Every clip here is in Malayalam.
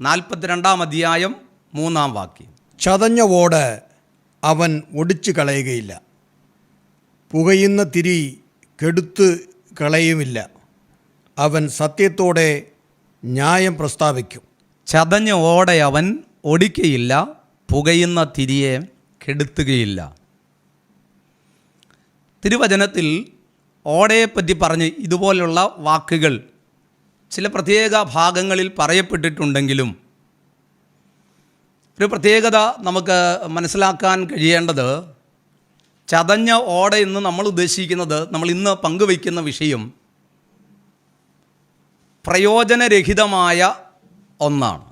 നാൽപ്പത്തിരണ്ടാം അധ്യായം മൂന്നാം വാക്യം. ചതഞ്ഞ ഓട് അവൻ ഒടിച്ചു കളയുകയില്ല. പുകയുന്ന തിരി കെടുത്ത് കളയുമില്ല. അവൻ സത്യത്തോടെ ന്യായം പ്രസ്താവിക്കും. ചതഞ്ഞ ഓടെ അവൻ ഒടിക്കയില്ല പുകയുന്ന തിരിയെ കെടുത്തുകയില്ല. തിരുവചനത്തിൽ ഓടയെപ്പറ്റി പറഞ്ഞ് ഇതുപോലെയുള്ള വാക്കുകൾ ചില പ്രത്യേക ഭാഗങ്ങളിൽ പറയപ്പെട്ടിട്ടുണ്ടെങ്കിലും ഒരു പ്രത്യേകത നമുക്ക് മനസ്സിലാക്കാൻ കഴിയേണ്ടത് ചതഞ്ഞ ഓട എന്ന് നമ്മൾ ഉദ്ദേശിക്കുന്നത് നമ്മൾ ഇന്ന് പങ്കുവയ്ക്കുന്ന വിഷയം പ്രയോജനരഹിതമായ ഒന്നാണ്.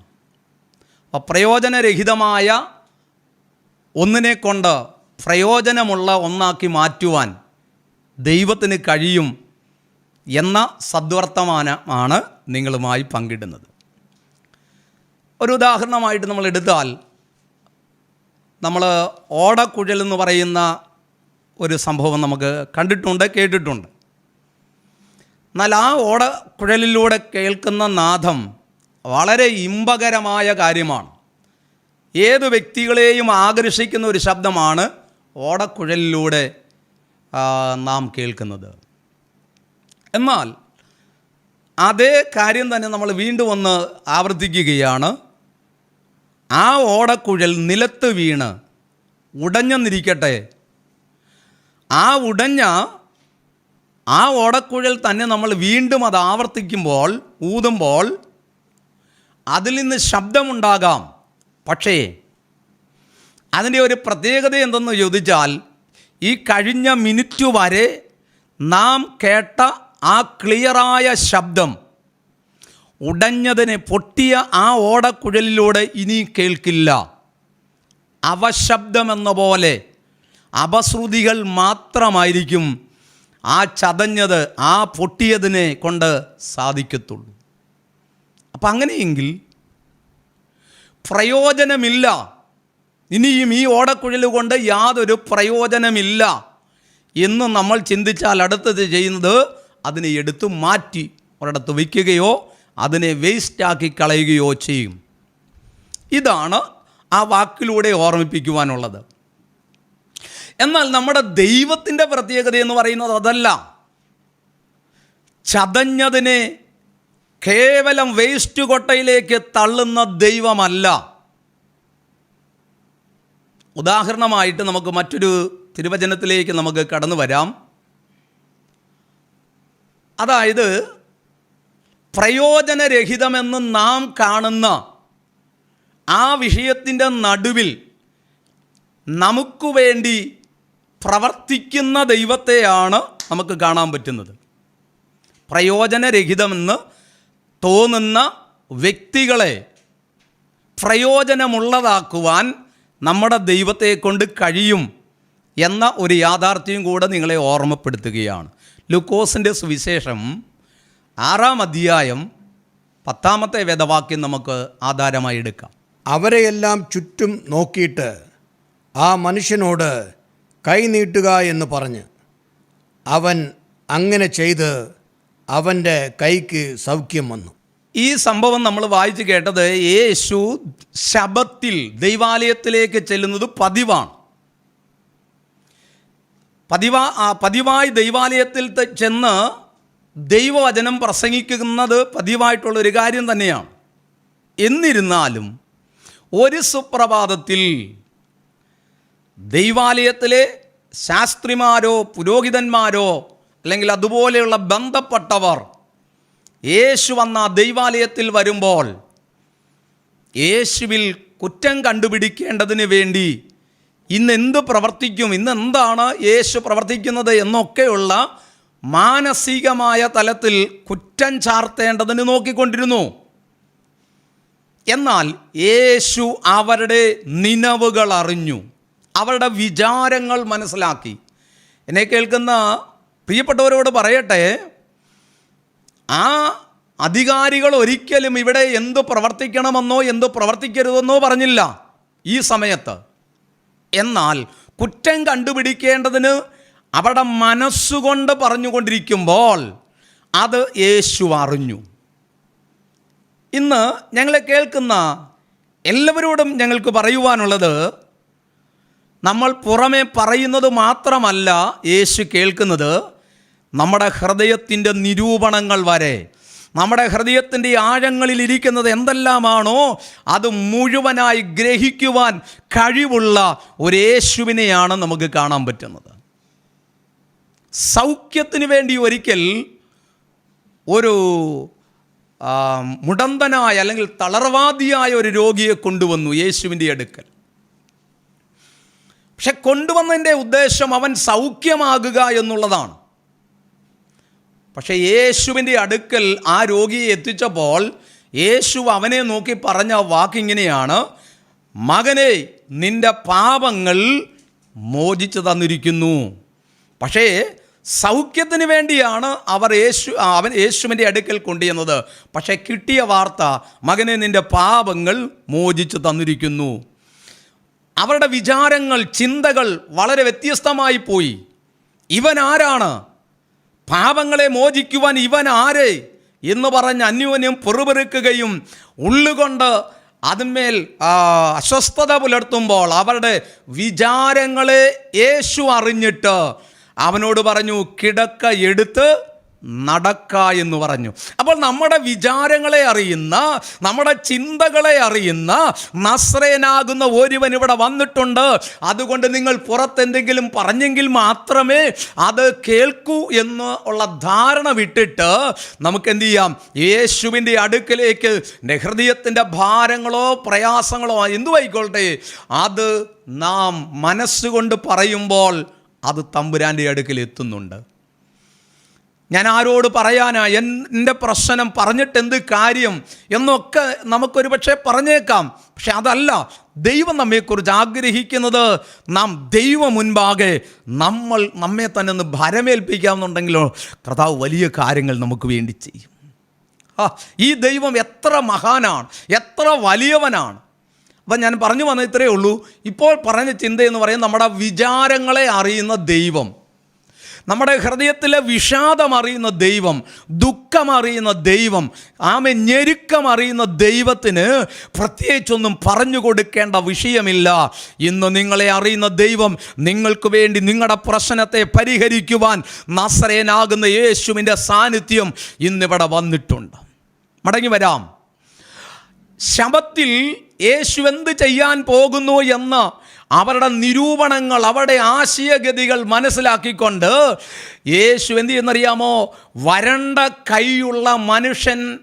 അപ്പോൾ പ്രയോജനരഹിതമായ ഒന്നിനെ കൊണ്ട് പ്രയോജനമുള്ള ഒന്നാക്കി മാറ്റുവാൻ ദൈവത്തിന് കഴിയും എന്ന സദ്വർത്തമാനമാണ് നിങ്ങളുമായി പങ്കിടുന്നത്. ഒരു ഉദാഹരണമായിട്ട് നമ്മൾ എടുത്താൽ നമ്മൾ ഓടക്കുഴൽ എന്ന് പറയുന്ന ഒരു സംഭവം നമുക്ക് കണ്ടിട്ടുണ്ട് കേട്ടിട്ടുണ്ട്. എന്നാൽ ആ ഓടക്കുഴലിലൂടെ കേൾക്കുന്ന നാദം വളരെ ഇമ്പകരമായ കാര്യമാണ്. ഏത് വ്യക്തികളെയും ആകർഷിക്കുന്ന ഒരു ശബ്ദമാണ് ഓടക്കുഴലിലൂടെ നാം കേൾക്കുന്നത്. എന്നാൽ അതേ കാര്യം തന്നെ നമ്മൾ വീണ്ടും ഒന്ന് ആവർത്തിക്കുകയാണ്. ആ ഓടക്കുഴൽ നിലത്ത് വീണ് ഉടഞ്ഞെന്നിരിക്കട്ടെ ആ ഉടഞ്ഞ ആ ഓടക്കുഴൽ തന്നെ നമ്മൾ വീണ്ടും അത് ആവർത്തിക്കുമ്പോൾ ഊതുമ്പോൾ അതിൽ നിന്ന് ശബ്ദമുണ്ടാകാം. പക്ഷേ അതിന്റെ ഒരു പ്രത്യേകത എന്തെന്ന് ചോദിച്ചാൽ ഈ കഴിഞ്ഞ മിനിറ്റ് വരെ നാം കേട്ട ആ ക്ലിയറായ ശബ്ദം ഉടഞ്ഞതിനെ പൊട്ടിയ ആ ഓടക്കുഴലിലൂടെ ഇനി കേൾക്കില്ല. അവശബ്ദമെന്ന പോലെ അപശ്രുതികൾ മാത്രമായിരിക്കും ആ ചതഞ്ഞത് ആ പൊട്ടിയതിനെ കൊണ്ട് സാധിക്കത്തുള്ളൂ. അപ്പം അങ്ങനെയെങ്കിൽ പ്രയോജനമില്ല. ഇനിയും ഈ ഓടക്കുഴൽ കൊണ്ട് യാതൊരു പ്രയോജനമില്ല എന്ന് നമ്മൾ ചിന്തിച്ചാൽ അടുത്തത് ചെയ്യുന്നത് അതിനെ എടുത്തു മാറ്റി ഒരിടത്ത് വയ്ക്കുകയോ അതിനെ വേസ്റ്റാക്കി കളയുകയോ ചെയ്യും. ഇതാണ് ആ വാക്കിലൂടെ ഓർമ്മിപ്പിക്കുവാനുള്ളത്. എന്നാൽ നമ്മുടെ ദൈവത്തിന്റെ പ്രത്യേകത എന്ന് പറയുന്നത് അതല്ല. ചതഞ്ഞതിനെ കേവലം വേസ്റ്റ് കൊട്ടയിലേക്ക് തള്ളുന്ന ദൈവമല്ല. ഉദാഹരണമായിട്ട് നമുക്ക് മറ്റൊരു തിരുവചനത്തിലേക്ക് നമുക്ക് കടന്നു വരാം. അതായത് പ്രയോജനരഹിതമെന്ന് നാം കാണുന്ന ആ വിഷയത്തിന്റെ നടുവിൽ നമുക്ക് വേണ്ടി പ്രവർത്തിക്കുന്ന ദൈവത്തെയാണ് നമുക്ക് കാണാൻ പറ്റുന്നത്. പ്രയോജനരഹിതമെന്ന് തോന്നുന്ന വ്യക്തികളെ പ്രയോജനമുള്ളതാക്കുവാൻ നമ്മുടെ ദൈവത്തെ കൊണ്ട് കഴിയും. എന്ന ഒരു യാഥാർത്ഥ്യം കൂടെ നിങ്ങളെ ഓർമ്മപ്പെടുത്തുകയാണ്. ലുക്കോസിന്റെ സുവിശേഷം ആറാം അധ്യായം പത്താമത്തെ വേദവാക്യം നമുക്ക് ആധാരമായി എടുക്കാം. അവരെയെല്ലാം ചുറ്റും നോക്കിയിട്ട് ആ മനുഷ്യനോട് കൈ നീട്ടുക എന്ന് പറഞ്ഞ് അവൻ അങ്ങനെ ചെയ്ത് അവന്റെ കൈക്ക് സൗഖ്യം വന്നു. ഈ സംഭവം നമ്മൾ വായിച്ചു കേട്ടത് യേശു ശബത്തിൽ ദൈവാലയത്തിലേക്ക് ചെല്ലുന്നത് പതിവാണ്. പതിവാ പതിവായി ദൈവാലയത്തിൽ ചെന്ന് ദൈവവചനം പ്രസംഗിക്കുന്നത് പതിവായിട്ടുള്ളൊരു കാര്യം തന്നെയാണ്. എന്നിരുന്നാലും ഒരു സുപ്രഭാതത്തിൽ ദൈവാലയത്തിലെ ശാസ്ത്രിമാരോ പുരോഹിതന്മാരോ അല്ലെങ്കിൽ അതുപോലെയുള്ള ബന്ധപ്പെട്ടവർ യേശു വന്ന ദൈവാലയത്തിൽ വരുമ്പോൾ യേശുവിൽ കുറ്റം കണ്ടുപിടിക്കേണ്ടതിന് വേണ്ടി ഇന്ന് എന്ത് പ്രവർത്തിക്കും? ഇന്ന് എന്താണ് യേശു പ്രവർത്തിക്കുന്നത് എന്നൊക്കെയുള്ള മാനസികമായ തലത്തിൽ കുറ്റം ചാർത്തേണ്ടതിന് നോക്കിക്കൊണ്ടിരുന്നു. എന്നാൽ യേശു അവരുടെ നിലവുകൾ അറിഞ്ഞു. അവരുടെ വിചാരങ്ങൾ മനസ്സിലാക്കി. എന്നെ കേൾക്കുന്ന പ്രിയപ്പെട്ടവരോട് പറയട്ടെ ആ അധികാരികൾ ഒരിക്കലും ഇവിടെ എന്ത് പ്രവർത്തിക്കണമെന്നോ എന്ത് പ്രവർത്തിക്കരുതെന്നോ പറഞ്ഞില്ല ഈ സമയത്ത്. എന്നാൽ കുറ്റം കണ്ടുപിടിക്കേണ്ടതിന് അവരുടെ മനസ്സുകൊണ്ട് പറഞ്ഞുകൊണ്ടിരിക്കുമ്പോൾ അത് യേശു അറിഞ്ഞു. ഇന്ന് ഞങ്ങളെ കേൾക്കുന്ന എല്ലാവരോടും ഞങ്ങൾക്ക് പറയുവാനുള്ളത് നമ്മൾ പുറമെ പറയുന്നത് മാത്രമല്ല യേശു കേൾക്കുന്നത് നമ്മുടെ ഹൃദയത്തിന്റെ നിരൂപണങ്ങൾ വരെ നമ്മുടെ ഹൃദയത്തിന്റെ ആഴങ്ങളിൽ ഇരിക്കുന്നത് എന്തെല്ലാമാണോ അത് മുഴുവനായി ഗ്രഹിക്കുവാൻ കഴിവുള്ള ഒരു യേശുവിനെയാണ് നമുക്ക് കാണാൻ പറ്റുന്നത്. സൗഖ്യത്തിന് വേണ്ടി ഒരിക്കൽ ഒരു മുടന്തനായ അല്ലെങ്കിൽ തളർവാദിയായ ഒരു രോഗിയെ കൊണ്ടുവന്നു യേശുവിന്റെ അടുക്കൽ. പക്ഷെ കൊണ്ടുവന്നതിന്റെ ഉദ്ദേശം അവൻ സൗഖ്യമാകുക എന്നുള്ളതാണ്. പക്ഷേ യേശുവിന്റെ അടുക്കൽ ആ രോഗിയെ എത്തിച്ചപ്പോൾ യേശു അവനെ നോക്കി പറഞ്ഞ വാക്കിങ്ങനെയാണ് മകനെ നിന്റെ പാപങ്ങൾ മോചിച്ചു തന്നിരിക്കുന്നു. പക്ഷേ സൗഖ്യത്തിന് വേണ്ടിയാണ് അവർ യേശു അവൻ യേശുവിന്റെ അടുക്കൽ കൊണ്ടുചെന്നത്. പക്ഷേ കിട്ടിയ വാർത്ത മകനെ നിന്റെ പാപങ്ങൾ മോചിച്ചു തന്നിരിക്കുന്നു. അവരുടെ വിചാരങ്ങൾ ചിന്തകൾ വളരെ വ്യത്യസ്തമായി പോയി. ഇവൻ ആരാണ്? പാപങ്ങളെ മോചിക്കുവാൻ ഇവൻ ആരെ എന്ന് പറഞ്ഞ് അന്യോന്യം പെറുപെറുക്കുകയും ഉള്ളുകൊണ്ട് അതിന്മേൽ അസ്വസ്ഥത പുലർത്തുമ്പോൾ അവരുടെ വിചാരങ്ങളെ യേശു അറിഞ്ഞിട്ട് അവനോട് പറഞ്ഞു കിടക്ക എടുത്ത് നടക്ക എന്ന് പറഞ്ഞു. അപ്പോൾ നമ്മുടെ വിചാരങ്ങളെ അറിയുന്ന നമ്മുടെ ചിന്തകളെ അറിയുന്ന നസ്രയനാകുന്ന ഒരുവൻ ഇവിടെ വന്നിട്ടുണ്ട്. അതുകൊണ്ട് നിങ്ങൾ പുറത്തെന്തെങ്കിലും പറഞ്ഞെങ്കിൽ മാത്രമേ അത് കേൾക്കൂ എന്ന് ഉള്ള ധാരണ വിട്ടിട്ട് നമുക്ക് എന്ത് ചെയ്യാം? യേശുവിന്റെ അടുക്കിലേക്ക് ഹൃദയത്തിന്റെ ഭാരങ്ങളോ പ്രയാസങ്ങളോ എന്തുമായിക്കോട്ടെ അത് നാം മനസ്സുകൊണ്ട് പറയുമ്പോൾ അത് തമ്പുരാന്റെ അടുക്കിൽ എത്തുന്നുണ്ട്. ഞാൻ ആരോട് പറയാനാ എന്റെ പ്രശ്നം പറഞ്ഞിട്ട് എന്ത് കാര്യം എന്നൊക്കെ നമുക്കൊരു പക്ഷേ പറഞ്ഞേക്കാം. പക്ഷെ അതല്ല ദൈവം നമ്മെക്കുറിച്ച് ആഗ്രഹിക്കുന്നത് നാം ദൈവം മുൻപാകെ നമ്മൾ നമ്മെ തന്നെ ഒന്ന് ഭരമേൽപ്പിക്കാമെന്നുണ്ടെങ്കിലോ കർത്താവ് വലിയ കാര്യങ്ങൾ നമുക്ക് വേണ്ടി ചെയ്യും. ആ ഈ ദൈവം എത്ര മഹാനാണ് എത്ര വലിയവനാണ്. അപ്പം ഞാൻ പറഞ്ഞു വന്ന ഇത്രയേ ഉള്ളൂ. ഇപ്പോൾ പറഞ്ഞ ചിന്തയെന്ന് പറയുന്നത് നമ്മുടെ വിചാരങ്ങളെ അറിയുന്ന ദൈവം. നമ്മുടെ ഹൃദയത്തിലെ വിഷാദം അറിയുന്ന ദൈവം ദുഃഖം അറിയുന്ന ദൈവം ആമെ ഞെരുക്കം അറിയുന്ന ദൈവത്തിന് പ്രത്യേകിച്ചൊന്നും പറഞ്ഞു കൊടുക്കേണ്ട വിഷയമില്ല. ഇന്ന് നിങ്ങളെ അറിയുന്ന ദൈവം നിങ്ങൾക്ക് വേണ്ടി നിങ്ങളുടെ പ്രശ്നത്തെ പരിഹരിക്കുവാൻ നസ്രയനാകുന്ന യേശുവിന്റെ സാന്നിധ്യം ഇന്നിവിടെ വന്നിട്ടുണ്ട്. മടങ്ങി വരാം. ശബത്തിൽ യേശു എന്ത് ചെയ്യാൻ പോകുന്നു എന്ന് അവരുടെ നിരൂപണങ്ങൾ അവരുടെ ആശയഗതികൾ മനസ്സിലാക്കിക്കൊണ്ട് യേശു എന്ത് ചെയ്യുന്നറിയാമോ വരണ്ട കൈയുള്ള മനുഷ്യൻ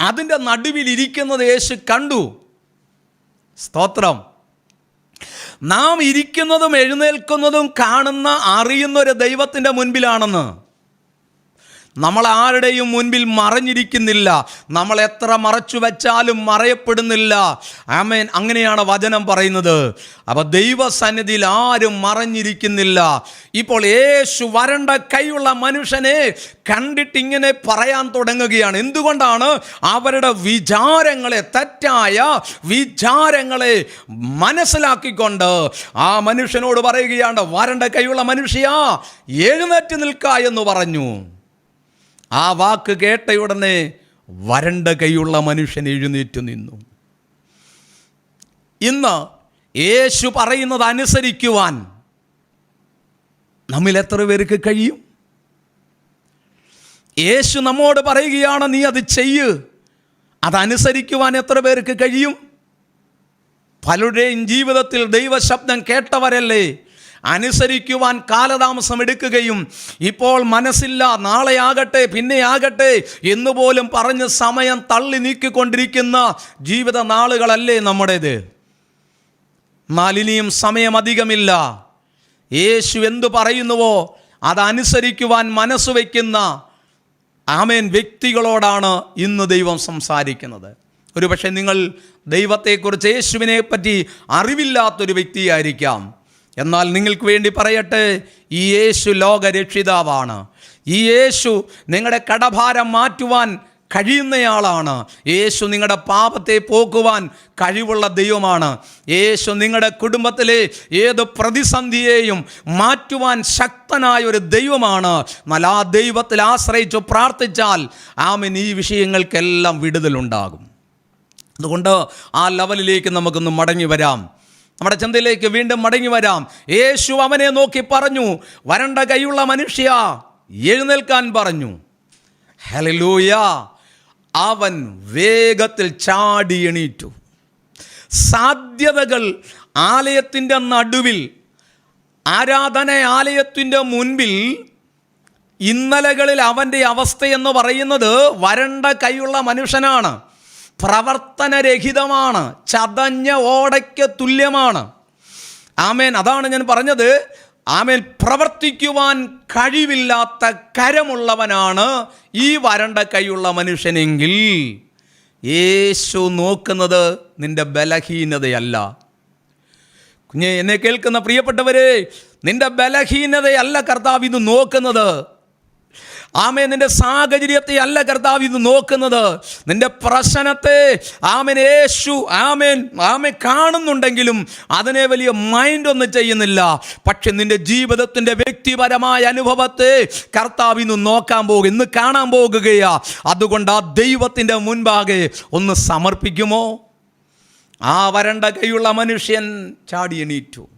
അതിന്റെ നടുവിലിരിക്കുന്നത് യേശു കണ്ടു. സ്തോത്രം. നാം ഇരിക്കുന്നതും എഴുന്നേൽക്കുന്നതും കാണുന്ന അറിയുന്ന ഒരു ദൈവത്തിന്റെ മുൻപിലാണെന്ന്. നമ്മൾ ആരുടെയും മുൻപിൽ മറഞ്ഞിരിക്കുന്നില്ല. നമ്മൾ എത്ര മറച്ചു വെച്ചാലും മറയപ്പെടുന്നില്ല. ആമേൻ. അങ്ങനെയാണ് വചനം പറയുന്നത്. അപ്പോൾ ദൈവസന്നിധിയിൽ ആരും മറഞ്ഞിരിക്കുന്നില്ല. ഇപ്പോൾ യേശു വരണ്ട കൈയുള്ള മനുഷ്യനെ കണ്ടിട്ട് ഇങ്ങനെ പറയാൻ തുടങ്ങുകയാണ്. എന്തുകൊണ്ടാണ്? അവരുടെ വിചാരങ്ങളെ തെറ്റായ വിചാരങ്ങളെ മനസ്സിലാക്കിക്കൊണ്ട് ആ മനുഷ്യനോട് പറയുകയാണ് വരണ്ട കൈയുള്ള മനുഷ്യ എഴുന്നേറ്റ് നിൽക്ക എന്ന് പറഞ്ഞു. ആ വാക്ക് കേട്ട ഉടനെ വരണ്ട കൈയുള്ള മനുഷ്യൻ എഴുന്നേറ്റ് നിന്നു. ഇന്ന് യേശു പറയുന്നത് അനുസരിക്കുവാൻ നമ്മിൽ എത്ര പേർക്ക് കഴിയും? യേശു നമ്മോട് പറയുകയാണ് നീ അത് ചെയ്യ്. അതനുസരിക്കുവാൻ എത്ര പേർക്ക് കഴിയും? പലരുടെയും ജീവിതത്തിൽ ദൈവശബ്ദം കേട്ടവരല്ലേ? അനുസരിക്കുവാൻ കാലതാമസം എടുക്കുകയും ഇപ്പോൾ മനസ്സില്ല നാളെയാകട്ടെ പിന്നെയാകട്ടെ എന്നുപോലും പറഞ്ഞ് സമയം തള്ളി നീക്കിക്കൊണ്ടിരിക്കുന്ന ജീവിത നാളുകളല്ലേ നമ്മുടേത്? മാലിനിയും സമയം അധികമില്ല യേശു എന്തു പറയുന്നുവോ അതനുസരിക്കുവാൻ മനസ്സ് വയ്ക്കുന്ന ആമേൻ വ്യക്തികളോടാണ് ഇന്ന് ദൈവം സംസാരിക്കുന്നത്. ഒരുപക്ഷെ നിങ്ങൾ ദൈവത്തെക്കുറിച്ച് യേശുവിനെ പറ്റി അറിവില്ലാത്തൊരു വ്യക്തിയായിരിക്കാം. എന്നാൽ നിങ്ങൾക്ക് വേണ്ടി പറയട്ടെ ഈ യേശു ലോകരക്ഷിതാവാണ്. ഈ യേശു നിങ്ങളുടെ കടഭാരം മാറ്റുവാൻ കഴിയുന്നയാളാണ്. യേശു നിങ്ങളുടെ പാപത്തെ പോക്കുവാൻ കഴിവുള്ള ദൈവമാണ്. യേശു നിങ്ങളുടെ കുടുംബത്തിലെ ഏത് പ്രതിസന്ധിയെയും മാറ്റുവാൻ ശക്തനായ ഒരു ദൈവമാണ്. എന്നാൽ ആ ദൈവത്തിൽ ആശ്രയിച്ചു പ്രാർത്ഥിച്ചാൽ ആമിൻ ഈ വിഷയങ്ങൾക്കെല്ലാം വിടുതലുണ്ടാകും. അതുകൊണ്ട് ആ ലെവലിലേക്ക് നമുക്കൊന്ന് മടങ്ങി വരാം. നമ്മുടെ ചിന്തയിലേക്ക് വീണ്ടും മടങ്ങി വരാം. യേശു അവനെ നോക്കി പറഞ്ഞു വരണ്ട കൈയുള്ള മനുഷ്യ എഴുന്നേൽക്കാൻ പറഞ്ഞു. ഹലലൂയ അവൻ വേഗത്തിൽ ചാടി എണീറ്റു. സാധ്യതകൾ ആലയത്തിന്റെ നടുവിൽ ആരാധന ആലയത്തിന്റെ മുൻപിൽ ഇന്നലകളിൽ അവന്റെ അവസ്ഥയെന്ന് പറയുന്നത് വരണ്ട കൈയുള്ള മനുഷ്യനാണ്. പ്രവർത്തനരഹിതമാണ്. ചതഞ്ഞ ഓടയ്ക്ക് തുല്യമാണ്. ആമേൻ. അതാണ് ഞാൻ പറഞ്ഞത്. ആമേൻ. പ്രവർത്തിക്കുവാൻ കഴിവില്ലാത്ത കരമുള്ളവനാണ് ഈ വരണ്ട കൈയുള്ള മനുഷ്യനെങ്കിൽ. യേശു നോക്കുന്നത് നിന്റെ ബലഹീനതയല്ല. കുഞ്ഞെ എന്നെ കേൾക്കുന്ന പ്രിയപ്പെട്ടവരെ നിന്റെ ബലഹീനതയല്ല കർത്താവ് ഇത് നോക്കുന്നത്. ആമേ നിന്റെ സാഹചര്യത്തെ അല്ല കർത്താവ് ഇത് നോക്കുന്നത്. നിന്റെ പ്രശ്നത്തെ ആമൻ യേശു ആമേൻ ആമേ കാണുന്നുണ്ടെങ്കിലും അതിനെ വലിയ മൈൻഡ് ഒന്നും ചെയ്യുന്നില്ല. പക്ഷെ നിന്റെ ജീവിതത്തിന്റെ വ്യക്തിപരമായ അനുഭവത്തെ കർത്താവ് ഇന്ന് നോക്കാൻ പോകും ഇന്ന് കാണാൻ പോകുകയാ. അതുകൊണ്ട് ആ ദൈവത്തിന്റെ മുൻപാകെ ഒന്ന് സമർപ്പിക്കുമോ? ആ വരണ്ട കൈയുള്ള മനുഷ്യൻ ചാടി എണീറ്റു.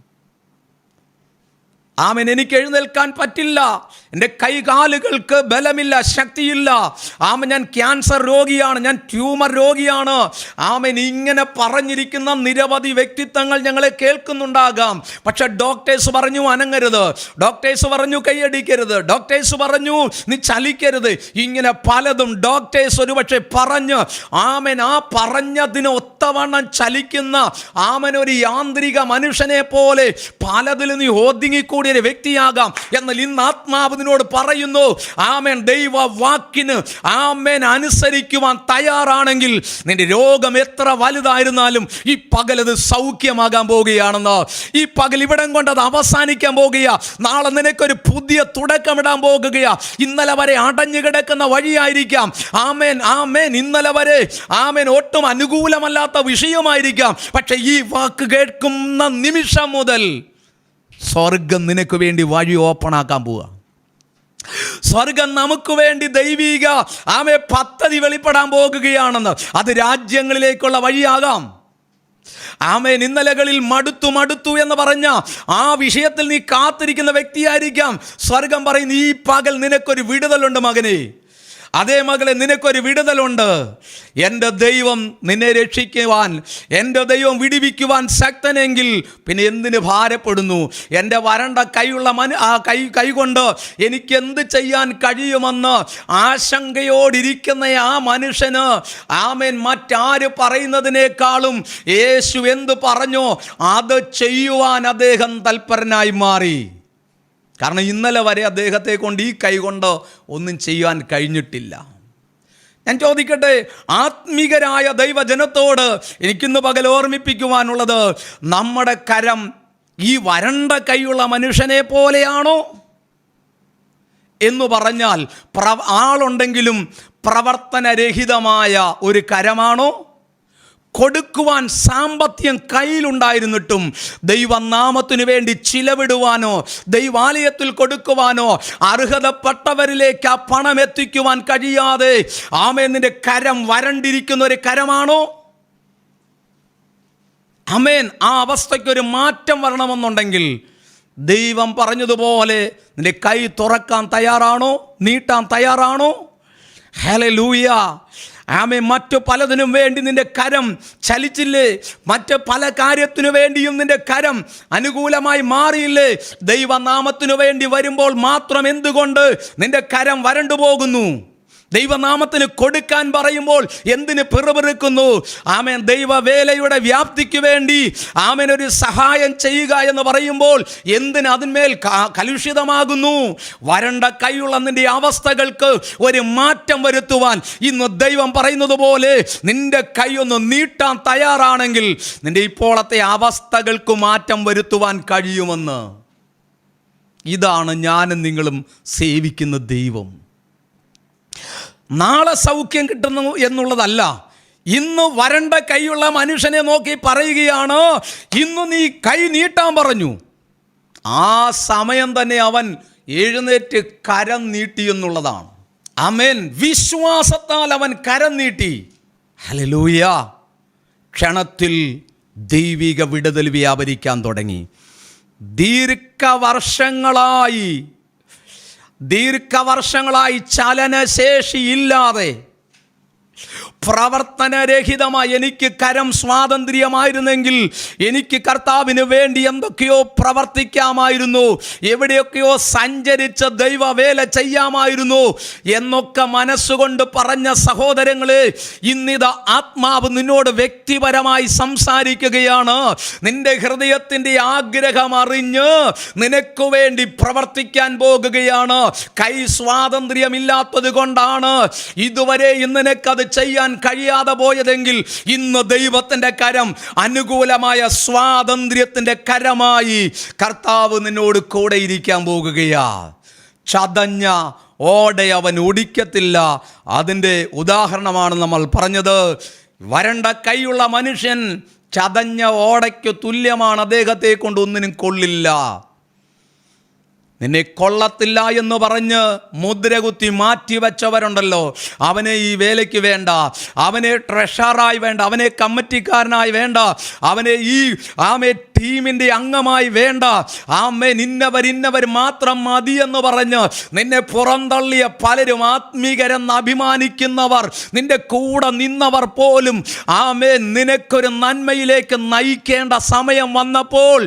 ആമൻ. എനിക്ക് എഴുന്നേൽക്കാൻ പറ്റില്ല. എന്റെ കൈകാലുകൾക്ക് ബലമില്ല ശക്തിയില്ല. ആമൻ ഞാൻ ക്യാൻസർ രോഗിയാണ് ഞാൻ ട്യൂമർ രോഗിയാണ്. ആമൻ ഇങ്ങനെ പറഞ്ഞിരിക്കുന്ന നിരവധി വ്യക്തിത്വങ്ങൾ ഞങ്ങളെ കേൾക്കുന്നുണ്ടാകാം. പക്ഷെ ഡോക്ടേഴ്സ് പറഞ്ഞു അനങ്ങരുത്. ഡോക്ടേഴ്സ് പറഞ്ഞു കൈയടിക്കരുത്. ഡോക്ടേഴ്സ് പറഞ്ഞു നീ ചലിക്കരുത്. ഇങ്ങനെ പലതും ഡോക്ടേഴ്സ് ഒരുപക്ഷെ പറഞ്ഞ് ആമൻ ആ പറഞ്ഞതിന് ഒത്തവണ്ണം ചലിക്കുന്ന ആമൻ ഒരു യാന്ത്രിക മനുഷ്യനെ പോലെ പലതിൽ നീ ഒരു വ്യക്തിയാകാം എന്നാൽ ഇന്ന് ആത്മാവിനോട് പറയുന്നു ആമേൻ ദൈവ വാക്കിന് ആമേൻ അനുസരിക്കുവാൻ തയ്യാറാണെങ്കിൽ നിന്റെ രോഗം എത്ര വലുതായിരുന്നാലും ഈ പകലത് സൗഖ്യമാകാൻ പോവുകയാണെന്ന് ഈ പകൽ ഇവിടം കൊണ്ട് അത് അവസാനിക്കാൻ പോകുകയാ. നാളെ നിനക്കൊരു പുതിയ തുടക്കമിടാൻ പോകുകയാ. ഇന്നലെ വരെ അടഞ്ഞു കിടക്കുന്ന വഴിയായിരിക്കാം. ആമേൻ ആമേൻ ഇന്നലെ വരെ. ആമേൻ ഒട്ടും അനുകൂലമല്ലാത്ത വിഷയമായിരിക്കാം. പക്ഷെ ഈ വാക്ക് കേൾക്കുന്ന നിമിഷം മുതൽ സ്വർഗം നിനക്ക് വേണ്ടി വഴി ഓപ്പൺ ആക്കാൻ പോവുക. സ്വർഗം നമുക്ക് വേണ്ടി ദൈവിക ആമെ പദ്ധതി വെളിപ്പെടാൻ പോകുകയാണെന്ന് അത് രാജ്യങ്ങളിലേക്കുള്ള വഴിയാകാം. ആമേൻ ഇന്നലകളിൽ മടുത്തു മടുത്തു എന്ന് പറഞ്ഞ ആ വിഷയത്തിൽ നീ കാത്തിരിക്കുന്ന വ്യക്തിയായിരിക്കാം. സ്വർഗം പറയുന്ന ഈ പകൽ നിനക്കൊരു വിടുതലുണ്ട് മകനെ. അതേ മകളെ നിനക്കൊരു വിടുതലുണ്ട്. എന്റെ ദൈവം നിന്നെ രക്ഷിക്കുവാൻ എന്റെ ദൈവം വിടിവിക്കുവാൻ ശക്തനെങ്കിൽ പിന്നെ എന്തിന് ഭാരപ്പെടുന്നു? എന്റെ വരണ്ട കൈയുള്ള മനു ആ കൈ കൈകൊണ്ട് എനിക്ക് എന്ത് ചെയ്യാൻ കഴിയുമെന്ന് ആശങ്കയോടിരിക്കുന്ന ആ മനുഷ്യന് ആമേൻ മറ്റാര് പറയുന്നതിനേക്കാളും യേശു എന്ത് പറഞ്ഞോ? അത് ചെയ്യുവാൻ അദ്ദേഹം തൽപരനായി മാറി. കാരണം ഇന്നലെ വരെ അദ്ദേഹത്തെ കൊണ്ട് ഈ കൈകൊണ്ട് ഒന്നും ചെയ്യാൻ കഴിഞ്ഞിട്ടില്ല. ഞാൻ ചോദിക്കട്ടെ ആത്മീകരായ ദൈവജനത്തോട് എനിക്കിന്ന് പകൽ ഓർമ്മിപ്പിക്കുവാനുള്ളത് നമ്മുടെ കരം ഈ വരണ്ട കൈയുള്ള മനുഷ്യനെ പോലെയാണോ? എന്ന് പറഞ്ഞാൽ പ്ര ആളുണ്ടെങ്കിലും പ്രവർത്തനരഹിതമായ ഒരു കരമാണോ? കൊടുക്കുവാൻ സാമ്പത്തികം കയ്യിലുണ്ടായിരുന്നിട്ടും ദൈവനാമത്തിനു വേണ്ടി ചിലവിടുവാനോ ദൈവാലയത്തിൽ കൊടുക്കുവാനോ അർഹതപ്പെട്ടവരിലേക്ക് ആ പണം എത്തിക്കുവാൻ കഴിയാതെ ആമേന്നിന്റെ കരം വരണ്ടിരിക്കുന്ന ഒരു കരമാണോ? അമേൻ ആ അവസ്ഥയ്ക്കൊരു മാറ്റം വരണമെന്നുണ്ടെങ്കിൽ ദൈവം പറഞ്ഞതുപോലെ നിന്റെ കൈ തുറക്കാൻ തയ്യാറാണോ? നീട്ടാൻ തയ്യാറാണോ? ഹലലൂയ ആമേ മറ്റു പലതിനും വേണ്ടി നിന്റെ കരം ചലിച്ചില്ലേ? മറ്റ് പല കാര്യത്തിനു വേണ്ടിയും നിന്റെ കരം അനുകൂലമായി മാറിയില്ലേ? ദൈവനാമത്തിനു വേണ്ടി വരുമ്പോൾ മാത്രം എന്തുകൊണ്ട് നിന്റെ കരം വരണ്ടു പോകുന്നു ദൈവനാമത്തിന് കൊടുക്കാൻ പറയുമ്പോൾ എന്തിന് പിറുപിറുക്കുന്നു? ആമേൻ. ദൈവവേലയുടെ വ്യാപ്തിക്ക് വേണ്ടി ആമേൻ ഒരു സഹായം ചെയ്യുക എന്ന് പറയുമ്പോൾ എന്തിന് അതിന്മേൽ കലുഷിതമാകുന്നു? വരണ്ട കൈയുള്ള നിന്റെ അവസ്ഥകൾക്ക് ഒരു മാറ്റം വരുത്തുവാൻ ഇന്ന് ദൈവം പറയുന്നത് പോലെ നിന്റെ കൈ ഒന്ന് നീട്ടാൻ തയ്യാറാണെങ്കിൽ നിന്റെ ഇപ്പോഴത്തെ അവസ്ഥകൾക്ക് മാറ്റം വരുത്തുവാൻ കഴിയുമെന്ന്. ഇതാണ് ഞാനും നിങ്ങളും സേവിക്കുന്ന ദൈവം. നാളെ സൗഖ്യം കിട്ടുന്നു എന്നുള്ളതല്ല. ഇന്ന് വരണ്ട കൈയുള്ള മനുഷ്യനെ നോക്കി പറയുകയാണ് ഇന്ന് നീ കൈ നീട്ടാൻ പറഞ്ഞു. ആ സമയം തന്നെ അവൻ എഴുന്നേറ്റ് കരം നീട്ടി എന്നുള്ളതാണ്. അമേൻ വിശ്വാസത്താൽ അവൻ കരം നീട്ടി. ഹലലൂയ ക്ഷണത്തിൽ ദൈവിക വിടുതൽ വ്യാപരിക്കാൻ തുടങ്ങി. ദീർഘവർഷങ്ങളായി ദീർഘവർഷങ്ങളായി ചലനശേഷിയില്ലാതെ പ്രവർത്തനരഹിതമായി എനിക്ക് കരം സ്വാതന്ത്ര്യമായിരുന്നെങ്കിൽ എനിക്ക് കർത്താവിന് വേണ്ടി എന്തൊക്കെയോ പ്രവർത്തിക്കാമായിരുന്നു. എവിടെയൊക്കെയോ സഞ്ചരിച്ച് ദൈവവേല ചെയ്യാമായിരുന്നു എന്നൊക്കെ മനസ്സുകൊണ്ട് പറഞ്ഞ സഹോദരങ്ങളെ ഇന്നിത് ആത്മാവ് നിന്നോട് വ്യക്തിപരമായി സംസാരിക്കുകയാണ്. നിന്റെ ഹൃദയത്തിന്റെ ആഗ്രഹം അറിഞ്ഞ് നിനക്ക് വേണ്ടി പ്രവർത്തിക്കാൻ പോകുകയാണ്. കൈ സ്വാതന്ത്ര്യമില്ലാത്തത് കൊണ്ടാണ് ഇതുവരെ ഇന്ന് നിനക്കത് ചെയ്യാൻ കഴിയാതെ പോയതെങ്കിൽ ഇന്ന് ദൈവത്തിന്റെ കരം അനുകൂലമായ സ്വാതന്ത്ര്യത്തിന്റെ കരമായി കർത്താവ് നിന്നോട് കൂടെ ഇരിക്കാൻ പോകുകയാ. ചതഞ്ഞ ഓടെ അവൻ ഒടിക്കത്തില്ല അതിന്റെ ഉദാഹരണമാണ് നമ്മൾ പറഞ്ഞത്. വരണ്ട കൈയുള്ള മനുഷ്യൻ ചതഞ്ഞ ഓടയ്ക്ക് തുല്യമാണ്. അദ്ദേഹത്തെ കൊണ്ട് ഒന്നിനും കൊള്ളില്ല. നിന്നെ കൊള്ളത്തില്ല എന്ന് പറഞ്ഞ് മുദ്രകുത്തി മാറ്റി വെച്ചവരുണ്ടല്ലോ അവനെ ഈ വേലയ്ക്ക് വേണ്ട. അവനെ ട്രഷറായി വേണ്ട. അവനെ കമ്മിറ്റിക്കാരനായി വേണ്ട. അവനെ ഈ ആമേ ടീമിന്റെ അംഗമായി വേണ്ട. ആമേ ഇന്നവർ ഇന്നവർ മാത്രം മതി എന്ന് പറഞ്ഞ് നിന്നെ പുറന്തള്ളിയ പലരും ആത്മീകരെന്ന് അഭിമാനിക്കുന്നവർ നിന്റെ കൂടെ നിന്നവർ പോലും ആമേ നിനക്കൊരു നന്മയിലേക്ക് നയിക്കേണ്ട സമയം വന്നപ്പോൾ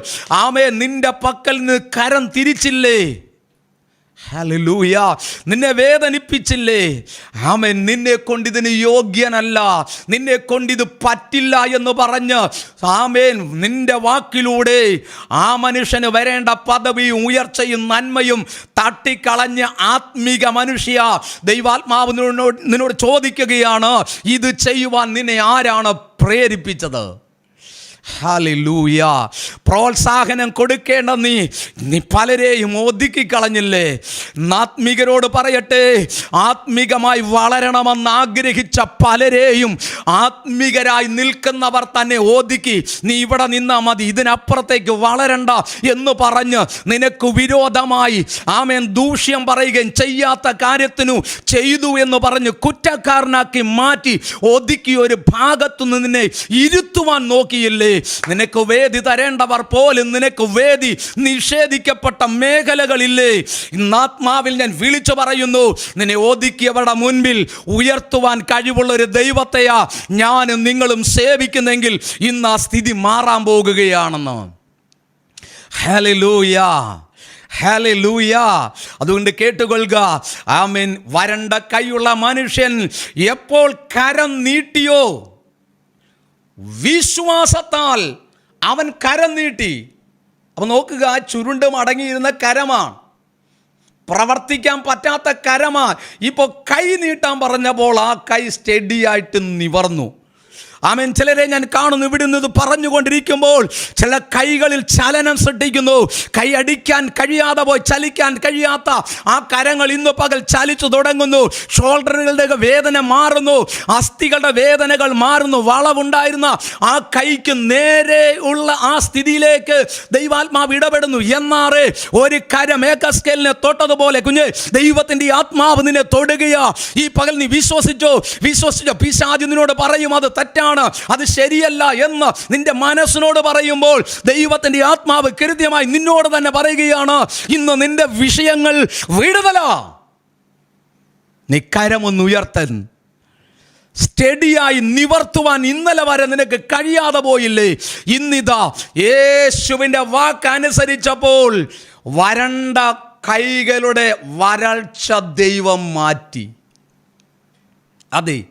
ആമേ നിന്റെ പക്കൽ നിന്ന് കരം തിരിച്ചില്ലേ? ഹല്ലേലൂയ. നിന്നെ വേദനിപ്പിച്ചില്ലേ? ആമൻ. നിന്നെ കൊണ്ടിതിന് യോഗ്യനല്ല. നിന്നെ കൊണ്ട് ഇത് പറ്റില്ല എന്ന് പറഞ്ഞ് ആമേൻ. നിന്റെ വാക്കിലൂടെ ആ മനുഷ്യന് വരേണ്ട പദവിയും ഉയർച്ചയും നന്മയും തട്ടിക്കളഞ്ഞ് ആത്മീക മനുഷ്യ ദൈവാത്മാവ് നിന്നോട് ചോദിക്കുകയാണ് ഇത് ചെയ്യുവാൻ നിന്നെ ആരാണ് പ്രേരിപ്പിച്ചത്? ഹാലിലൂയ. പ്രോത്സാഹനം കൊടുക്കേണ്ട നീ. നീ പലരെയും ഒതുക്കി കളഞ്ഞില്ലേ ആത്മികരോട് പറയട്ടെ. ആത്മികമായി വളരണമെന്ന് ആഗ്രഹിച്ച പലരെയും ആത്മികരായി നിൽക്കുന്നവർ തന്നെ ഒതുക്കി. നീ ഇവിടെ നിന്നാ മതി. ഇതിനപ്പുറത്തേക്ക് വളരണ്ട എന്ന് പറഞ്ഞ് നിനക്ക് വിരോധമായി ആമേൻ ദൂഷ്യം പറയുകയും ചെയ്യാത്ത കാര്യത്തിനു ചെയ്തു എന്ന് പറഞ്ഞ് കുറ്റക്കാരനാക്കി മാറ്റി ഒതുക്കി ഒരു ഭാഗത്തു നിന്നെ ഇരുത്തുവാൻ നോക്കിയില്ലേ? നിനക്ക് വേദി തരേണ്ടവർ പോലും നിനക്ക് വേദി നിഷേധിക്കപ്പെട്ട മേഖലകളില്ലേ. ഇന്നാത്മാവിൽ ഞാൻ വിളിച്ചു പറയുന്നു നിന്നെ ഒതുക്കിയവരുടെ മുൻപിൽ ഉയർത്തുവാൻ കഴിവുള്ള ഒരു ദൈവത്തെയാ ഞാനും നിങ്ങളും സേവിക്കുന്നെങ്കിൽ ഇന്ന് ആ സ്ഥിതി മാറാൻ പോകുകയാണെന്ന്. ഹലൂയ ഹാലെ ലൂയ അതുകൊണ്ട് കേട്ടുകൊള്ളുക ആമീൻ. വരണ്ട കൈയുള്ള മനുഷ്യൻ എപ്പോൾ കരം നീട്ടിയോ? വിശ്വാസത്താൽ അവൻ കരം നീട്ടി. അപ്പം നോക്കുക ആ ചുരുണ്ട് മടങ്ങിയിരുന്ന കരമാണ്. പ്രവർത്തിക്കാൻ പറ്റാത്ത കരമാണ്. ഇപ്പോൾ കൈ നീട്ടാൻ പറഞ്ഞപ്പോൾ ആ കൈ സ്റ്റഡിയായിട്ട് നിവർന്നു. ആമേൻ. ചിലരെ ഞാൻ കാണുന്നു ഇവിടുന്ന് ഇത് പറഞ്ഞുകൊണ്ടിരിക്കുമ്പോൾ ചില കൈകളിൽ ചലനം സൃഷ്ടിക്കുന്നു. കൈ അടിക്കാൻ കഴിയാതെ പോയി ചലിക്കാൻ കഴിയാത്ത ആ കരങ്ങൾ ഇന്ന് പകൽ ചലിച്ചു തുടങ്ങുന്നു. ഷോൾഡറുകളുടെ വേദന മാറുന്നു. അസ്ഥികളുടെ വേദനകൾ മാറുന്നു. വളവുണ്ടായിരുന്ന ആ കൈക്ക് നേരെ ഉള്ള ആ സ്ഥിതിയിലേക്ക് ദൈവാത്മാവ് ഇടപെടുന്നു. എന്നാറേ ഒരു കരം ഏക്കസ്കേലിനെ തൊട്ടതുപോലെ കുഞ്ഞ് ദൈവത്തിന്റെ ആത്മാവ് നിന്നെ തൊടുകയാ. ഈ പകൽ നീ വിശ്വസിച്ചോ? വിശ്വസിച്ചോ? പിശാജ് പറയും അത് തെറ്റാണ്. അത് ശരിയല്ല എന്ന് നിന്റെ മനസ്സിനോട് പറയുമ്പോൾ ദൈവത്തിന്റെ ആത്മാവ് കൃത്യമായി നിന്നോട് തന്നെ പറയുകയാണ് ഇന്ന് നിന്റെ വിഷയങ്ങൾ വിടുതല. നീ കരമൊന്നുയർത്തൻ സ്റ്റഡിയായി നിവർത്തുവാൻ ഇന്നലെ വരെ നിനക്ക് കഴിയാതെ പോയില്ലേ? ഇന്നിതാ യേശുവിന്റെ വാക്കനുസരിച്ചപ്പോൾ വരണ്ട കൈകളുടെ വരൾച്ച ദൈവം മാറ്റി. അതെ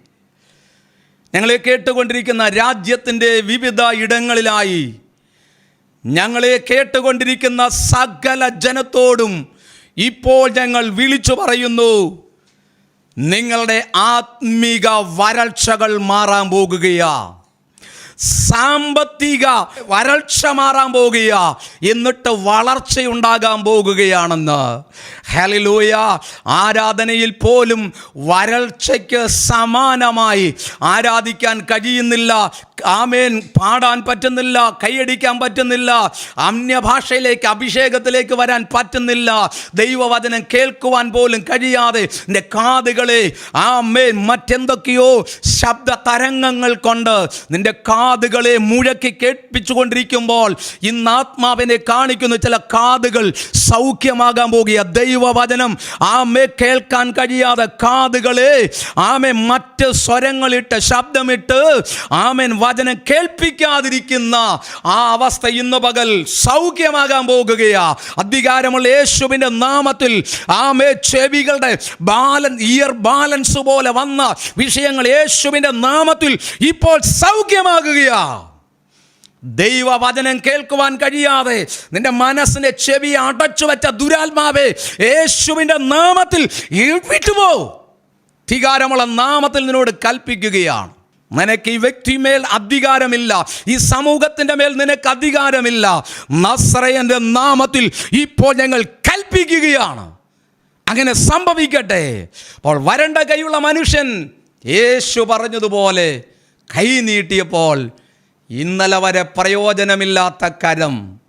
ഞങ്ങളെ കേട്ടുകൊണ്ടിരിക്കുന്ന രാജ്യത്തിന്റെ വിവിധ ഇടങ്ങളിലായി ഞങ്ങളെ കേട്ടുകൊണ്ടിരിക്കുന്ന സകല ജനത്തോടും ഇപ്പോൾ ഞങ്ങൾ വിളിച്ചു പറയുന്നു നിങ്ങളുടെ ആത്മീക വരൾച്ചകൾ മാറാൻ പോകുകയാ. സാമ്പത്തിക വരൾച്ച മാറാൻ പോകുക. എന്നിട്ട് വളർച്ചയുണ്ടാകാൻ പോകുകയാണെന്ന്. ഹലിലൂയ ആരാധനയിൽ പോലും വരൾച്ചയ്ക്ക് സമാനമായി ആരാധിക്കാൻ കഴിയുന്നില്ല. ആമേൻ. പാടാൻ പറ്റുന്നില്ല കൈയടിക്കാൻ പറ്റുന്നില്ല അന്യഭാഷയിലേക്ക് അഭിഷേകത്തിലേക്ക് വരാൻ പറ്റുന്നില്ല. ദൈവവചനം കേൾക്കുവാൻ പോലും കഴിയാതെ എന്റെ കാതുകളെ ആമേൻ മറ്റെന്തൊക്കെയോ ശബ്ദ തരംഗങ്ങൾ കൊണ്ട് നിന്റെ കാതുകളെ മുഴക്കി കേൾപ്പിച്ചുകൊണ്ടിരിക്കുമ്പോൾ ഇന്ന് ആത്മാവിനെ കാണിക്കുന്ന ചില കാതുകൾ സൗഖ്യമാകാൻ പോകുക. ദൈവവചനം ആമേ കേൾക്കാൻ കഴിയാതെ കാതുകളെ ആമേ മറ്റ് സ്വരങ്ങളിട്ട് ശബ്ദമിട്ട് ആമേൻ വചനം കേൾപ്പിക്കാതിരിക്കുന്ന ആ അവസ്ഥ ഇന്ന് പകൽ സൗഖ്യമാകാൻ പോകുകയാ. അധികാരമുള്ള യേശുവിന്റെ നാമത്തിൽ ആമേ ചെവികളുടെ ബാലൻ ഇയർ ബാലൻസ് പോലെ വന്ന വിഷയങ്ങൾ യേശുവിന്റെ നാമത്തിൽ ഇപ്പോൾ സൗഖ്യമാകുകയാ. ദൈവവചനം കേൾക്കുവാൻ കഴിയാതെ നിന്റെ മനസ്സിന്റെ ചെവി അടച്ചു വെച്ച ദുരാത്മാവേ യേശുവിന്റെ നാമത്തിൽ വിട്ടുപോ ധികാരമുള്ള നാമത്തിൽ നിന്നോട് കൽപ്പിക്കുകയാണ്. നിനക്ക് ഈ വ്യക്തിമേൽ അധികാരമില്ല. ഈ സമൂഹത്തിന്റെ മേൽ നിനക്ക് അധികാരമില്ല. നസ്രയന്റെ നാമത്തിൽ ഇപ്പോൾ ഞങ്ങൾ കൽപ്പിക്കുകയാണ്. അങ്ങനെ സംഭവിക്കട്ടെ. അപ്പോൾ വരണ്ട കൈയുള്ള മനുഷ്യൻ യേശു പറഞ്ഞതുപോലെ കൈ നീട്ടിയപ്പോൾ ഇന്നലെ വരെ പ്രയോജനമില്ലാത്ത കരം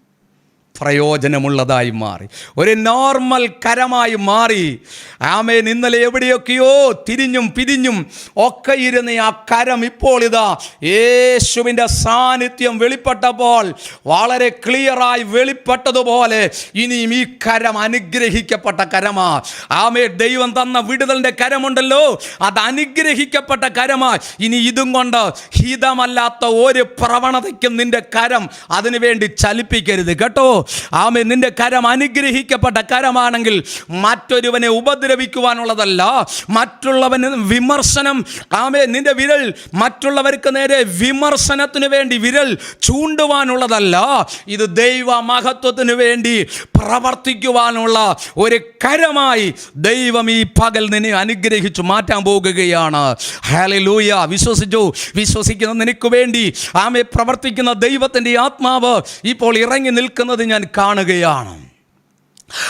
പ്രയോജനമുള്ളതായി മാറി. ഒരു നോർമൽ കരമായി മാറി. ആമേൻ ഇന്നലെ എവിടെയൊക്കെയോ തിരിഞ്ഞും പിരിഞ്ഞും ഒക്കെ ഇരുന്ന് ആ കരം ഇപ്പോൾ ഇതാ യേശുവിന്റെ സാന്നിധ്യം വെളിപ്പെട്ടപ്പോൾ വളരെ ക്ലിയറായി വെളിപ്പെട്ടതുപോലെ ഇനിയും ഈ കരം അനുഗ്രഹിക്കപ്പെട്ട കരമാ. ആമേ ദൈവം തന്ന വിടുതലിന്റെ കരമുണ്ടല്ലോ. അത് അനുഗ്രഹിക്കപ്പെട്ട കരമാ. ഇനി ഇതും കൊണ്ട് ഹിതമല്ലാത്ത ഒരു പ്രവണതയ്ക്കും നിന്റെ കരം അതിനുവേണ്ടി ചലിപ്പിക്കരുത്. കേട്ടോ ആമേ നിന്റെ കരം അനുഗ്രഹിക്കപ്പെട്ട കരമാണെങ്കിൽ മറ്റൊരുവനെ ഉപദ്രവിക്കുവാനുള്ളതല്ല. മറ്റുള്ളവന് വിമർശനം ആമേ നിന്റെ വിരൽ മറ്റുള്ളവർക്ക് നേരെ വിമർശനത്തിന് വേണ്ടി വിരൽ ചൂണ്ടുവാനുള്ളതല്ല. ഇത് ദൈവ മഹത്വത്തിന് വേണ്ടി പ്രവർത്തിക്കുവാനുള്ള ഒരു കരമായി ദൈവം ഈ പകൽ നിന്നെ അനുഗ്രഹിച്ചു മാറ്റാൻ പോകുകയാണ്. ഹാലലൂയ വിശ്വസിച്ചു. വിശ്വസിക്കുന്ന നിനക്ക് വേണ്ടി ആമെ പ്രവർത്തിക്കുന്ന ദൈവത്തിന്റെ ആത്മാവ് ഇപ്പോൾ ഇറങ്ങി നിൽക്കുന്നത് ഞാൻ കാണുകയാണ്.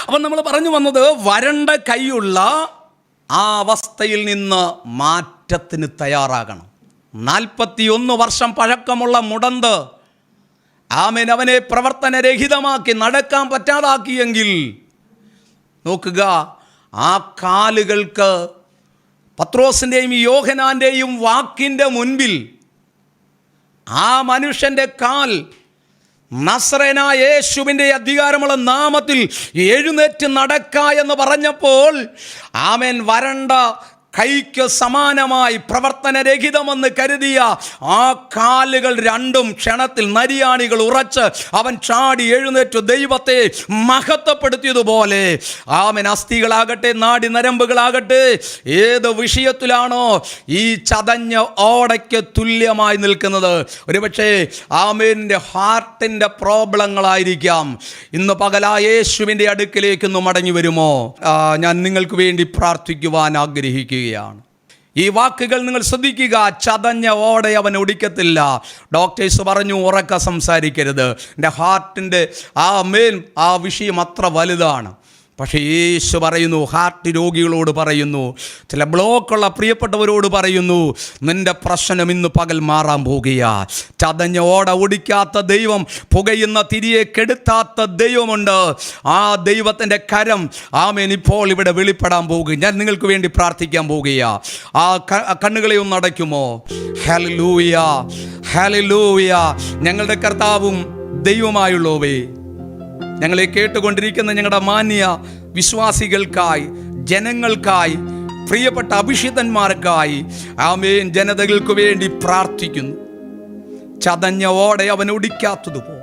അപ്പം നമ്മൾ പറഞ്ഞു വന്നത് വരണ്ട കൈയുള്ള ആ അവസ്ഥയിൽ നിന്ന് മാറ്റത്തിന് തയ്യാറാകണം. നാൽപ്പത്തി ഒന്ന് വർഷം പഴക്കമുള്ള മുടന്ത് ആമേൻ അവനെ പ്രവർത്തനരഹിതമാക്കി നടക്കാൻ പറ്റാതാക്കിയെങ്കിൽ നോക്കുക ആ കാലുകൾക്ക് പത്രോസിന്റെയും യോഹനാന്റെയും വാക്കിന്റെ മുൻപിൽ ആ മനുഷ്യന്റെ കാൽ നസ്രന യേശുവിന്റെ അധികാരമുള്ള നാമത്തിൽ എഴുന്നേറ്റ് നടക്ക എന്ന് പറഞ്ഞപ്പോൾ ആമേൻ വരണ്ട കൈക്ക് സമാനമായി പ്രവർത്തനരഹിതമെന്ന് കരുതിയ ആ കാലുകൾ രണ്ടും ക്ഷണത്തിൽ നരിയാണികൾ ഉറച്ച് അവൻ ചാടി എഴുന്നേറ്റു ദൈവത്തെ മഹത്വപ്പെടുത്തിയതുപോലെ. ആമൻ. അസ്ഥികളാകട്ടെ നാടി നരമ്പുകളാകട്ടെ ഏത് വിഷയത്തിലാണോ ഈ ചതഞ്ഞ ഓടയ്ക്ക് തുല്യമായി നിൽക്കുന്നത്. ഒരുപക്ഷെ ആമേന്റെ ഹാർട്ടിന്റെ പ്രോബ്ലങ്ങളായിരിക്കാം. ഇന്ന് പകലാ യേശുവിന്റെ അടുക്കിലേക്കൊന്ന് മടങ്ങി വരുമോ? ഞാൻ നിങ്ങൾക്ക് വേണ്ടി പ്രാർത്ഥിക്കുവാൻ ആഗ്രഹിക്കുകയാണ് ഈ വാക്കുകൾ നിങ്ങൾ ശ്രദ്ധിക്കുക. ചതഞ്ഞ ഓടെ അവൻ ഒടിക്കത്തില്ല. ഡോക്ടേഴ്സ് പറഞ്ഞു ഉറക്ക സംസാരിക്കരുത്. എന്റെ ഹാർട്ടിന്റെ ആ മെയിൻ ആ വിഷയം അത്ര വലുതാണ്. പക്ഷേ യേശു പറയുന്നു ഹാർട്ട് രോഗികളോട് പറയുന്നു ചില ബ്ലോക്കുള്ള പ്രിയപ്പെട്ടവരോട് പറയുന്നു നിന്റെ പ്രശ്നം ഇന്ന് പകൽ മാറാൻ പോകുക ചതഞ്ഞ ഓട ഒടിക്കാത്ത ദൈവം പുകയുന്ന തിരിയെ കെടുത്താത്ത ദൈവമുണ്ട്. ആ ദൈവത്തിന്റെ കരം ആമേൻ ഇപ്പോൾ ഇവിടെ വെളിപ്പെടാൻ പോകുക. ഞാൻ നിങ്ങൾക്ക് വേണ്ടി പ്രാർത്ഥിക്കാൻ പോകുക ആ കണ്ണുകളെ ഒന്ന് അടയ്ക്കുമോ? ഹലലൂയ ഹലലൂയ ഞങ്ങളുടെ കർത്താവും ദൈവമായുള്ളവേ ഞങ്ങളെ കേട്ടുകൊണ്ടിരിക്കുന്ന ഞങ്ങളുടെ മാന്യ വിശ്വാസികൾക്കായി ജനങ്ങൾക്കായി പ്രിയപ്പെട്ട അഭിഷിതന്മാർക്കായി ആമേൻ. ജനതകൾക്ക് വേണ്ടി പ്രാർത്ഥിക്കുന്നു. ചതഞ്ഞ ഓടെ അവൻ ഒടിക്കാത്തതുപോലെ.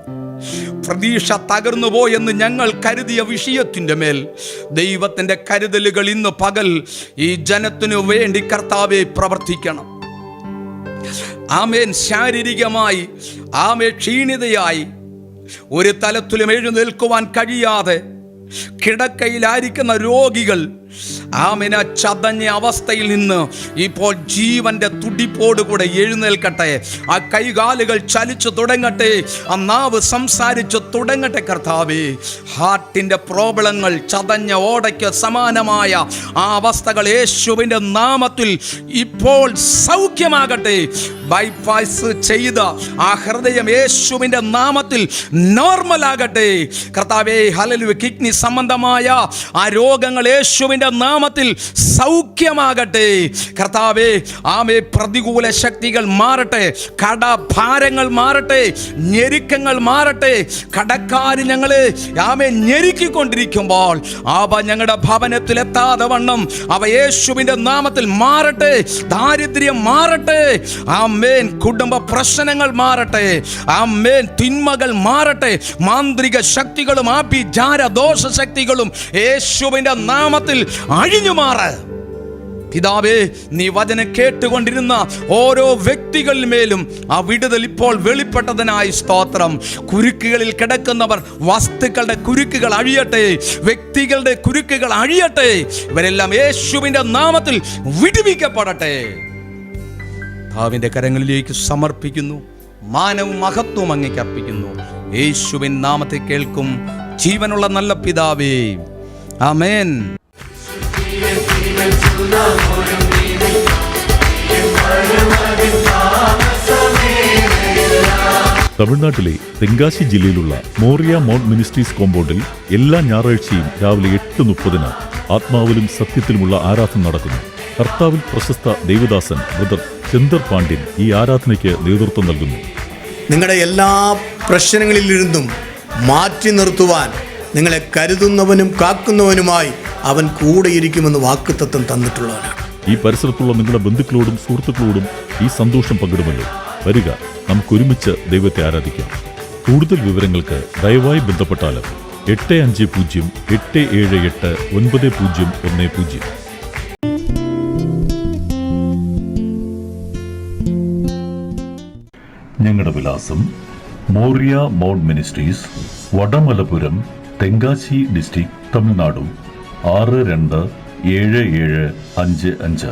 പ്രതീക്ഷ തകർന്നു പോയെന്ന് ഞങ്ങൾ കരുതിയ വിഷയത്തിന്റെ മേൽ ദൈവത്തിന്റെ കരുതലുകൾ ഇന്ന് പകൽ ഈ ജനത്തിനു വേണ്ടി കർത്താവെ പ്രവർത്തിക്കണം. ആമേൻ. ശാരീരികമായി ആമേ ക്ഷീണിതയായി ഒരു തലത്തിലും എഴുന്നേൽക്കുവാൻ കഴിയാതെ കിടക്കയിലായിരിക്കുന്ന രോഗികൾ ആമിന ചതഞ്ഞ അവസ്ഥയിൽ നിന്ന് ഇപ്പോൾ ജീവന്റെ തുടിപ്പോടുകൂടെ എഴുന്നേൽക്കട്ടെ. ആ കൈകാലുകൾ ചലിച്ചു തുടങ്ങട്ടെ. ആ നാവ് സംസാരിച്ചു തുടങ്ങട്ടെ കർത്താവേ. ഹാർട്ടിന്റെ പ്രോബ്ലങ്ങൾ ചതഞ്ഞ ഓടയ്ക്ക് സമാനമായ ആ അവസ്ഥകൾ യേശുവിന്റെ നാമത്തിൽ ഇപ്പോൾ സൗഖ്യമാകട്ടെ. ബൈപ്പാസ് ചെയ്ത ആ ഹൃദയം യേശുവിന്റെ നാമത്തിൽ നോർമൽ ആകട്ടെ. കർത്താവേ ഹലലു കിഡ്നി സംബന്ധമായ ആ രോഗങ്ങൾ യേശുവിന്റെ നാമത്തിൽ സൗഖ്യമാകട്ടെ. കർത്താവേ ആമേ പ്രതികൂല ശക്തികൾ മാറട്ടെ. കടഭാരങ്ങൾ മാറട്ടെ. ഞെരുക്കങ്ങൾ മാറട്ടെ. കടക്കാർ ഞങ്ങളെ ആമേ ഞെരുക്കിക്കൊണ്ടിരിക്കുമ്പോൾ ആവ ഞങ്ങളുടെ ഭവനത്തിലെത്താതെ വണ്ണം അവ യേശുവിന്റെ നാമത്തിൽ മാറട്ടെ. ദാരിദ്ര്യം മാറട്ടെ. ആമേൻ കുടുംബ പ്രശ്നങ്ങൾ മാറട്ടെ. ആമേൻ തിന്മകൾ മാറട്ടെ. മാന്ത്രിക ശക്തികളും ആഭിചാര ദോഷ ശക്തികളും യേശുവിന്റെ നാമത്തിൽ അഴിഞ്ഞു മാറ് പിതാവേ നീ വചന കേട്ടുകൊണ്ടിരുന്ന ഓരോ വ്യക്തികളിന്മേലും ആ വിടുതൽ ഇപ്പോൾ വെളിപ്പെട്ടതിനായി സ്തോത്രം. കുരുക്കുകളിൽ കിടക്കുന്നവർ വസ്തുക്കളുടെ കുരുക്കുകൾ അഴിയട്ടെ വ്യക്തികളുടെ കുരുക്കുകൾ അഴിയട്ടെ ഇവരെല്ലാം യേശുവിന്റെ നാമത്തിൽ വിടുവിക്കപ്പെടട്ടെ. പിതാവിന്റെ കരങ്ങളിലേക്ക് സമർപ്പിക്കുന്നു മാനവും മഹത്വവും അങ്ങേക്ക് അർപ്പിക്കുന്നു. യേശുവിൻ നാമത്തെ കേൾക്കും ജീവനുള്ള നല്ല പിതാവേ. ആമേൻ. തമിഴ്നാട്ടിലെ തെങ്കാശി ജില്ലയിലുള്ള മോറിയ മൗണ്ട് മിനിസ്ട്രീസ് കോമ്പൗണ്ടിൽ എല്ലാ ഞായറാഴ്ചയും രാവിലെ എട്ട് മുപ്പതിന് ആത്മാവിലും സത്യത്തിലുമുള്ള ആരാധന നടക്കുന്നു. കർത്താവിൽ പ്രശസ്ത ദേവദാസൻ ബ്രദർ ചന്ദർ പാണ്ഡ്യൻ ഈ ആരാധനയ്ക്ക് നേതൃത്വം നൽകുന്നു. നിങ്ങളുടെ എല്ലാ പ്രശ്നങ്ങളിലിരുന്നും മാറ്റി നിർത്തുവാൻ നിങ്ങളെ കരുതുന്നവനും കാക്കുന്നവനുമായി അവൻ കൂടെയിരിക്കുമെന്ന് വാക്കുത്തത്വം തന്നിട്ടുള്ളവനാണ്. ഈ പരിസരത്തുള്ള നിങ്ങളുടെ ബന്ധുക്കളോടും സുഹൃത്തുക്കളോടും ഈ സന്തോഷം പങ്കിടുമല്ലോ. വരിക നമുക്കൊരുമിച്ച് ദൈവത്തെ ആരാധിക്കാം. കൂടുതൽ വിവരങ്ങൾക്ക് ദയവായി ബന്ധപ്പെട്ടാലും എട്ട് അഞ്ച് പൂജ്യം എട്ട് ഏഴ് എട്ട് ഒൻപത് പൂജ്യം ഒന്ന് പൂജ്യം. ഞങ്ങളുടെ വിലാസം Moriah mount ministries Vadamalapuram Tenkasi district തമിഴ്നാടും ആറ് രണ്ട് ഏഴ് ഏഴ് അഞ്ച് അഞ്ച്.